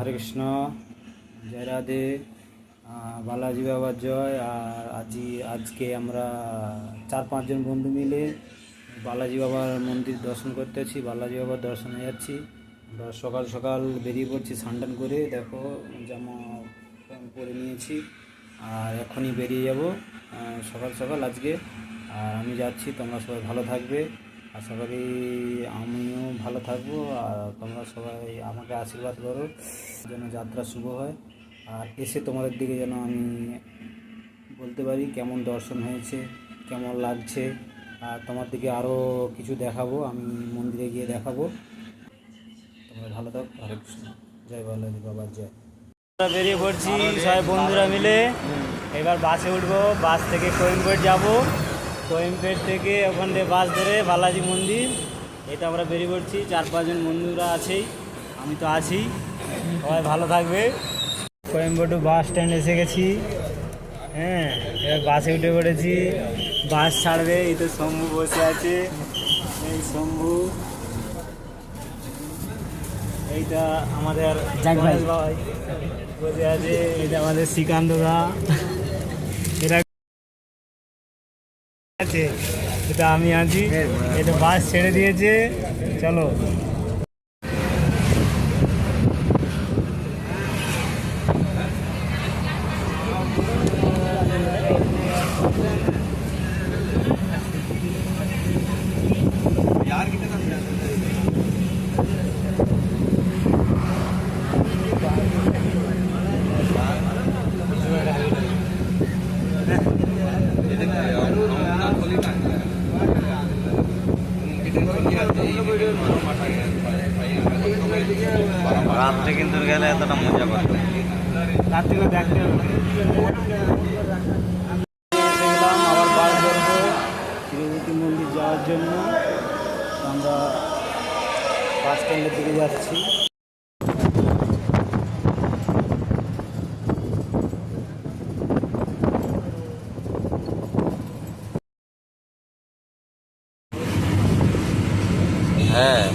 হরে কৃষ্ণ, জয় রাধে বালাজি বাবার জয়। আর আজি, আজকে আমরা চার পাঁচজন বন্ধু মিলে বালাজি বাবার মন্দির দর্শন করতেছি বালাজি বাবার দর্শনে যাচ্ছি। আমরা সকাল সকাল বেরিয়ে পড়ছি স্নান করে। দেখো, জামা পরে নিয়েছি। আর এখনই বেরিয়ে যাব সকাল সকাল আজকে। আর আমি যাচ্ছি, তোমরা সবাই ভালো থাকবে। আশা করি আমিও ভালো থাকব, আর তোমরা সবাই আমাকে আশীর্বাদ করো, যেন যাত্রা শুভ হয়। আর এসে তোমাদের দিকে যেন আমি বলতে পারি কেমন দর্শন হয়েছে, কেমন লাগছে। আর তোমার দিকে আরও কিছু দেখাবো, আমি মন্দিরে গিয়ে দেখাবো। তোমরা ভালো থাকো। হরে কৃষ্ণ। জয় বালাজি বাবার জয়। বেরিয়ে পড়ছি সবাই বন্ধুরা মিলে। এবার বাসে উঠবো, বাস থেকে কোয়েম্পেট যাব। কোয়েম্পেট থেকে ওখান থেকে বাস ধরে বালাজি মন্দির। এটা আমরা বেরিয়ে পড়ছি চার পাঁচজন বন্ধুরা আছেই আমি তো আছি। সবাই ভালো থাকবে। কোয়েম্পেটু বাস স্ট্যান্ড এসে গেছি। হ্যাঁ এবার বাসে উঠে পড়েছি। বাস ছাড়বে এই তো শম্ভু বসে আছে। এই শম্ভু। এইটা আমাদের ভাই। বসে আছে এটা আমাদের শ্রীকান্তদা এটা আছে। এটা আমি আছি এটা বাস ছেড়ে দিয়েছে। চলো। রাত্রে কিন্তু গেলে এতটা মজা করতো রাত্রিবেলা দেখতে হবে দেখলাম আবার বাস ধরবো তিরুপতি মন্দির যাওয়ার জন্য আমরা বাস স্ট্যান্ডের দিকে যাচ্ছি হ্যাঁ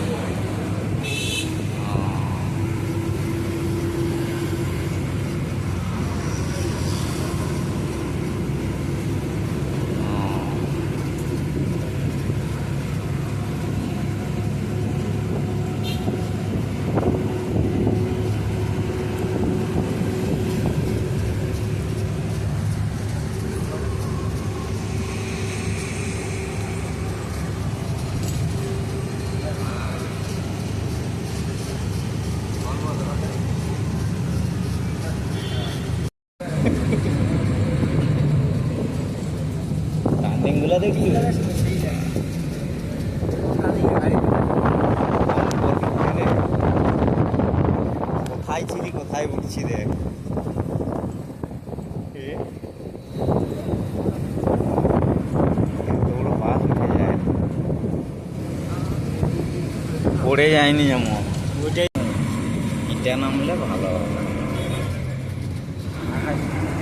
ঠেঙ্গুলা দেখলি কোথায় ছিলি কোথায় উঠছি দেখ পড়ে যায়নি যেমন। ওইটাই এটা নামলে ভালো হবে।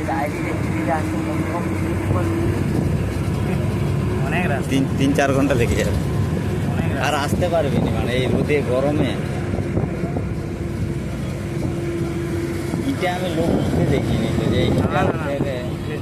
ডায়েরি অনেক তিন তিন চার ঘণ্টা লেগে যাবে। আর আসতে পারবি না মানে এই রোদে গরমে। ইটা আমি লোক উঠতে দেখিনি তো যে না। উঠে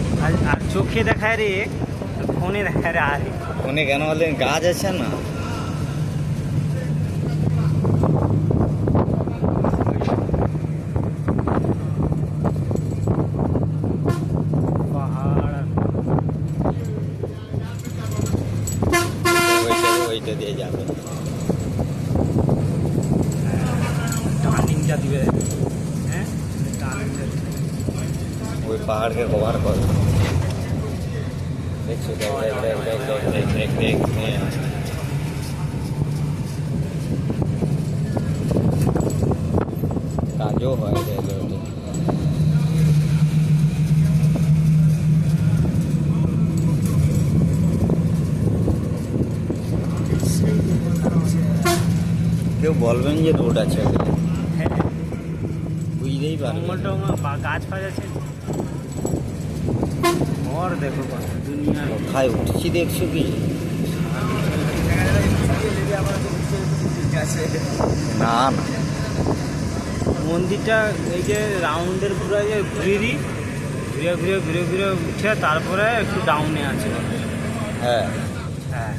আর চোখে দেখায় রে ফোনে দেখায় রে আরে। ফোনে কেন বললেন গাছ আছে না? ওইটা দিয়ে যাবে। টার্নিংটা দিবে। হ্যাঁ? টার্নিংটা ওই পাহাড়কে কভার কর। দেখছ দেখ দেখ দেখ দেখ দেখ দেখ দেখ দেখ হ্যাঁ। কাজও হয় রেল রোডে কেউ বলবেন যে রোড আছে ওখানে। হ্যাঁ বুঝতেই পারবেন জঙ্গল টঙ্গল বা গাছ ফাছ আছে ঘর দেখো দুনিয়া। কোথায় উঠছি দেখছ কি? না না। মন্দিরটা এই যে রাউন্ডের পুরো যে ঘুরে ঘুরে ঘুরে ঘুরে ঘুরে উঠে তারপরে একটু ডাউনে আছে। হ্যাঁ। হ্যাঁ।